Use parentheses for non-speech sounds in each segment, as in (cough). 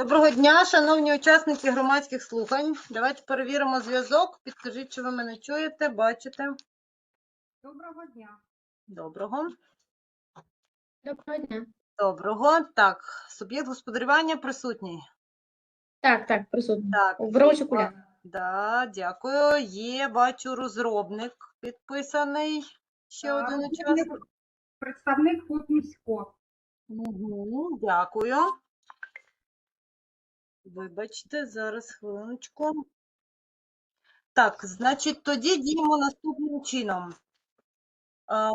Доброго дня, шановні учасники громадських слухань. Давайте перевіримо зв'язок. Підкажіть, чи ви мене чуєте, бачите. Доброго дня. Доброго. Доброго дня. Доброго. Так, суб'єкт господарювання присутній. Так, так, присутня. Так, Беру є, окуляр. Да, дякую. Є, бачу, розробник підписаний. Ще Так, один учасник. Представник місько. Угу, дякую. Вибачте, зараз хвилиночку. Так, значить, тоді діємо наступним чином. А,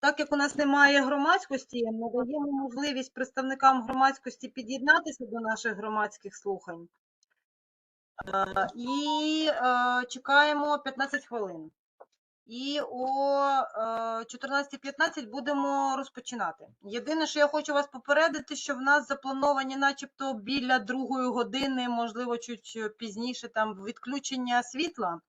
так як у нас немає громадськості, надаємо можливість представникам громадськості під'єднатися до наших громадських слухань. А, і е, чекаємо 15 хвилин. І о е, 14.15 будемо розпочинати. Єдине, що я хочу вас попередити, що в нас заплановані, начебто, біля другої години, можливо, чуть пізніше, там відключення світла.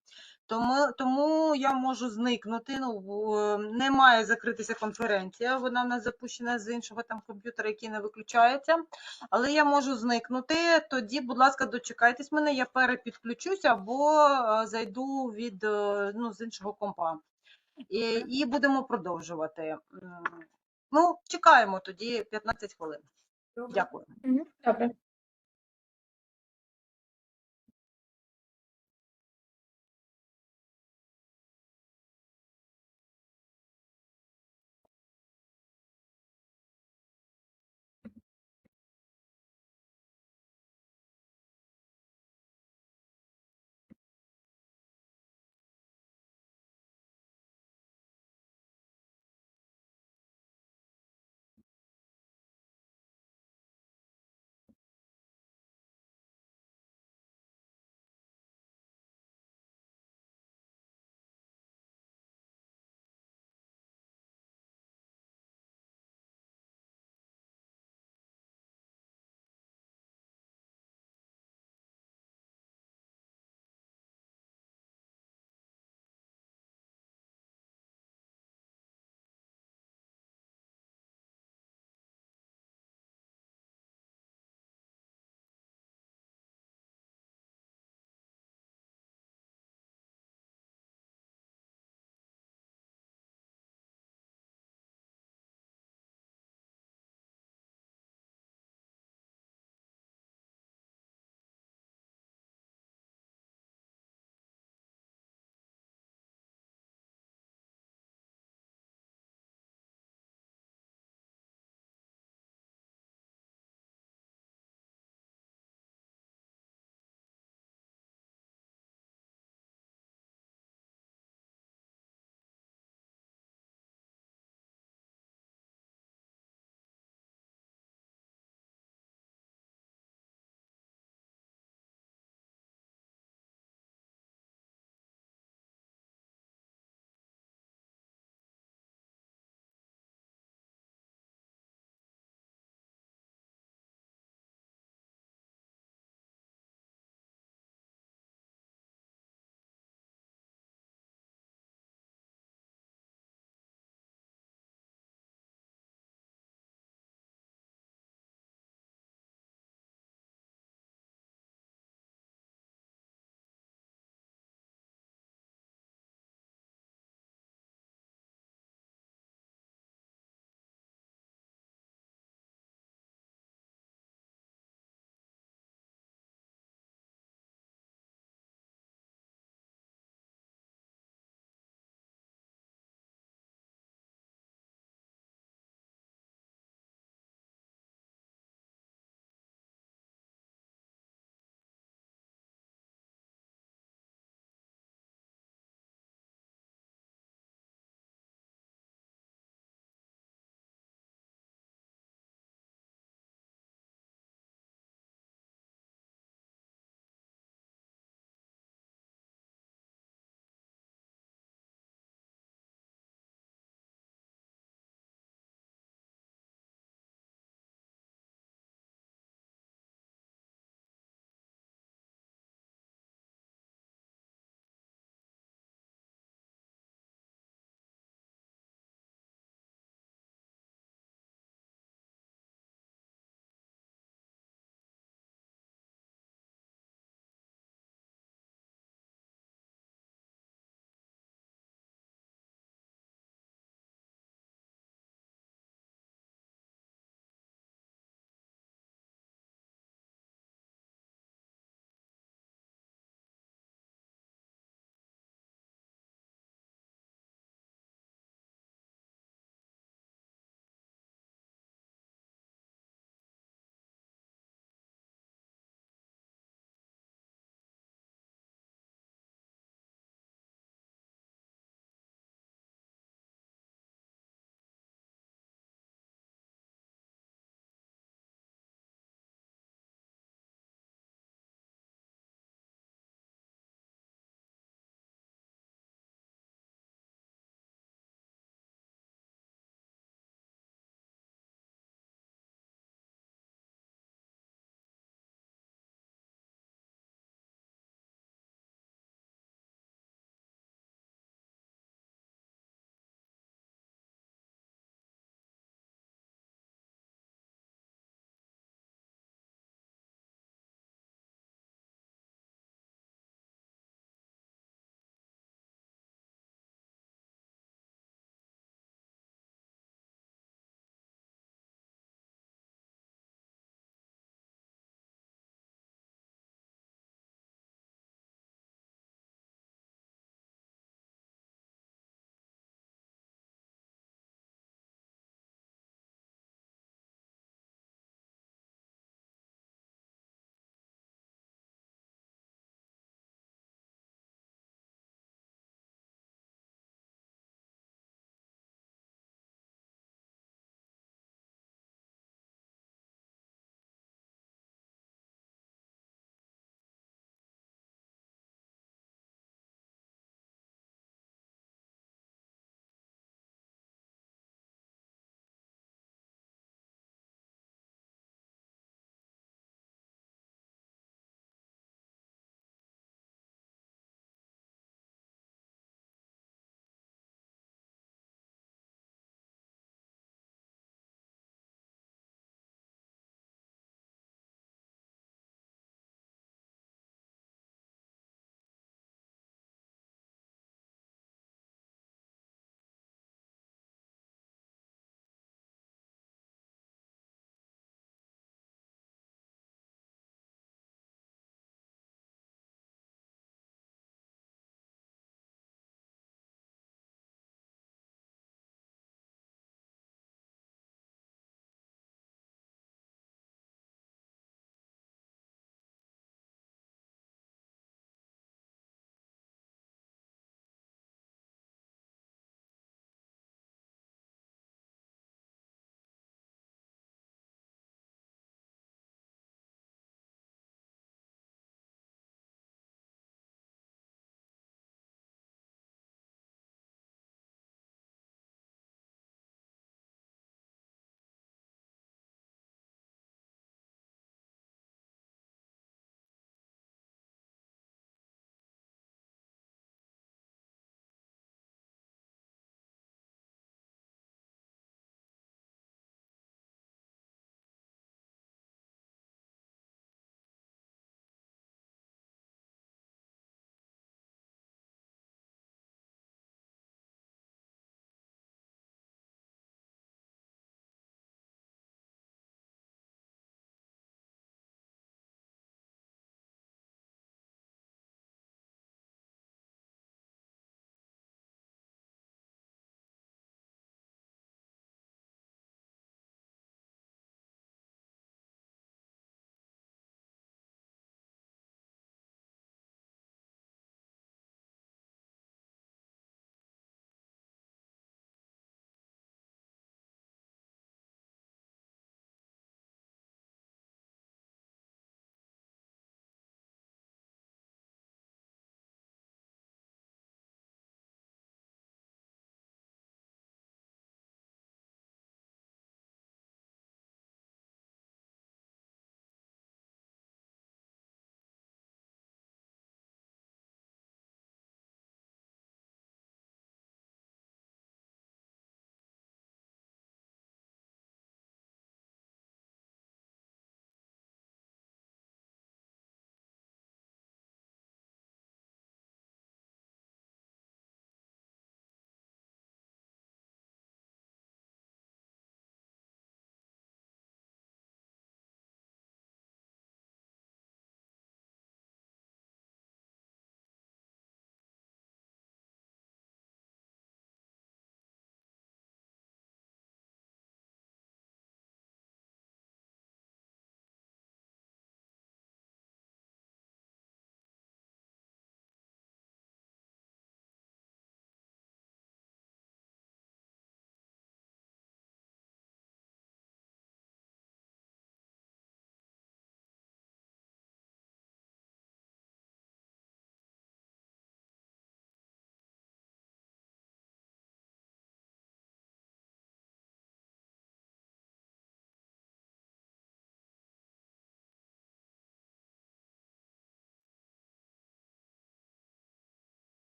Тому, тому я можу зникнути. Ну, не має закритися конференція. Вона в нас запущена з іншого там комп'ютера, який не виключається. Але я можу зникнути. Тоді, будь ласка, дочекайтесь мене, я перепідключуся або е, зайду від е, ну, з іншого компа. І, і будемо продовжувати. Ну, чекаємо тоді 15 хвилин. Добре. Дякую. Добре.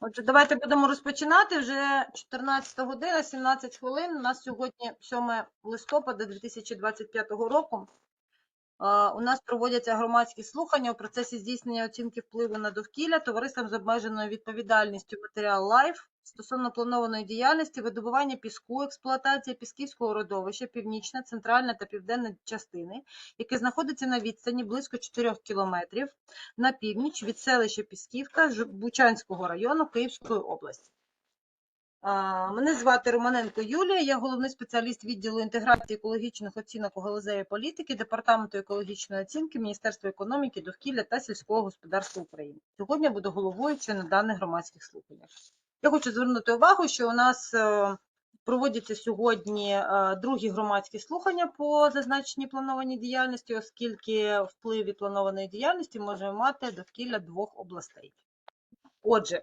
Отже, давайте будемо розпочинати. Вже 14 година, 17 хвилин. У нас сьогодні 7 листопада 2025 року. У нас проводяться громадські слухання у процесі здійснення оцінки впливу на довкілля товариством з обмеженою відповідальністю матеріал Лайф стосовно планованої діяльності видобування піску, експлуатація пісківського родовища, північна, центральна та південна частини, яке знаходиться на відстані близько 4 кілометрів на північ від селища Пісківка Бучанського району Київської області. Мене звати Романенко Юлія, я головний спеціаліст відділу інтеграції екологічних оцінок у галузевій політики Департаменту екологічної оцінки Міністерства економіки, довкілля та сільського господарства України. Сьогодні буду головуючою на даних громадських слуханнях. Я хочу звернути увагу, що у нас е, проводяться сьогодні е, другі громадські слухання по зазначеній планованій діяльності, оскільки вплив від планованої діяльності може мати довкілля двох областей. Отже,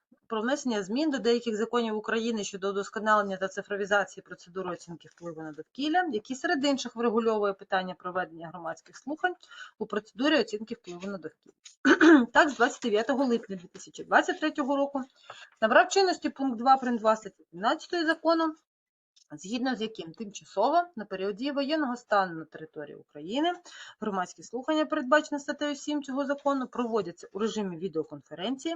про внесення змін до деяких законів України щодо удосконалення та цифровізації процедури оцінки впливу на довкілля, який серед інших врегульовує питання проведення громадських слухань у процедурі оцінки впливу на довкілля. (clears throat) Так, з 29 липня 2023 року набрав чинності пункт 2 прим. 2 статті 17 закону, згідно з яким тимчасово на період дії воєнного стану на території України громадські слухання, передбачені статтею 7 цього закону, проводяться у режимі відеоконференції,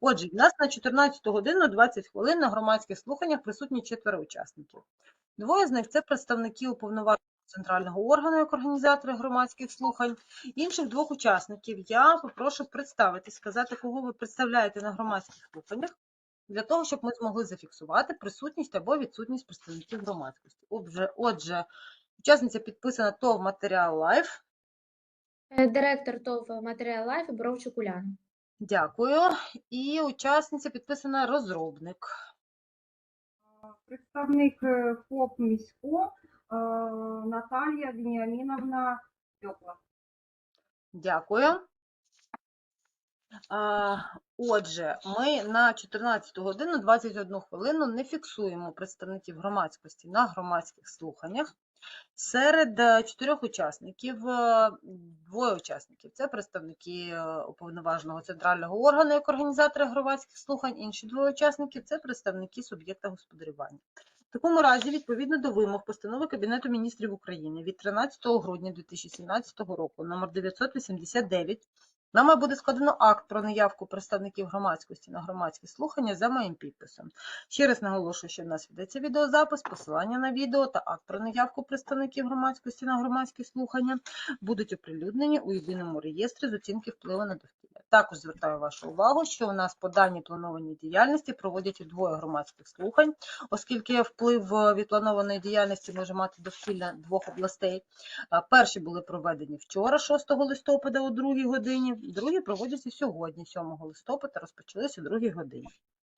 Отже, в нас на 14 годину 20 хвилин на громадських слуханнях присутні четверо учасників. Двоє з них це представники уповноваженого центрального органу як організатори громадських слухань. Інших двох учасників я попрошу представити, сказати, кого ви представляєте на громадських слуханнях, для того, щоб ми змогли зафіксувати присутність або відсутність представників громадськості. Отже, отже учасниця підписана ТОВ Матеріал Лайф. Е, Директор ТОВ Матеріал Лайф Боровчук Уляна. Дякую. І учасниця підписана розробник. Представник е, ФОП місько е, Наталія Веніаміновна Тьопла. Дякую. Отже, ми на 14 годину 21 хвилину не фіксуємо представників громадськості на громадських слуханнях. Серед е, чотирьох учасників, е, двоє учасників це представники е, уповноваженого центрального органу як організатори громадських слухань, інші двоє учасників це представники суб'єкта господарювання. В такому разі, відповідно до вимог постанови Кабінету міністрів України від 13 грудня 2017 року номер 989 Нами буде складено акт про наявку представників громадськості на громадські слухання за моїм підписом. Ще раз наголошую, що в нас ведеться відеозапис, посилання на відео та акт про наявку представників громадськості на громадські слухання будуть оприлюднені у єдиному реєстрі з оцінки впливу на довкілля. Також звертаю вашу увагу, що у нас по даній планованій діяльності проводять двоє громадських слухань, оскільки вплив е, від планованої діяльності може мати довкілля двох областей. Перші були проведені вчора, 6 листопада, о 2 годині, другі проводяться сьогодні, 7 листопада, розпочалися о 2 годині.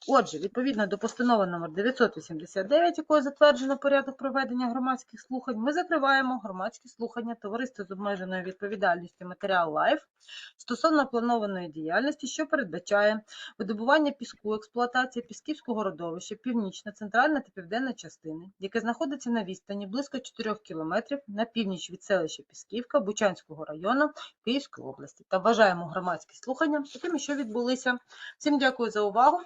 Отже, відповідно до постанови номер 989, якою затверджено порядок проведення громадських слухань, ми закриваємо громадські слухання товариства з обмеженою відповідальністю Матеріал Лайф стосовно планованої діяльності, що передбачає видобування піску, експлуатація пісківського родовища, північна, центральна та південна частини, яке знаходиться на відстані близько 4 кілометрів на північ від селища Пісківка Бучанського району Київської області. Та вважаємо громадські слухання такими, що відбулися. Всім дякую за увагу.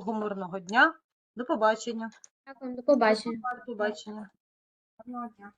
Тихого мирного дня. До побачення. Дякую, до побачення. До побачення. Дня.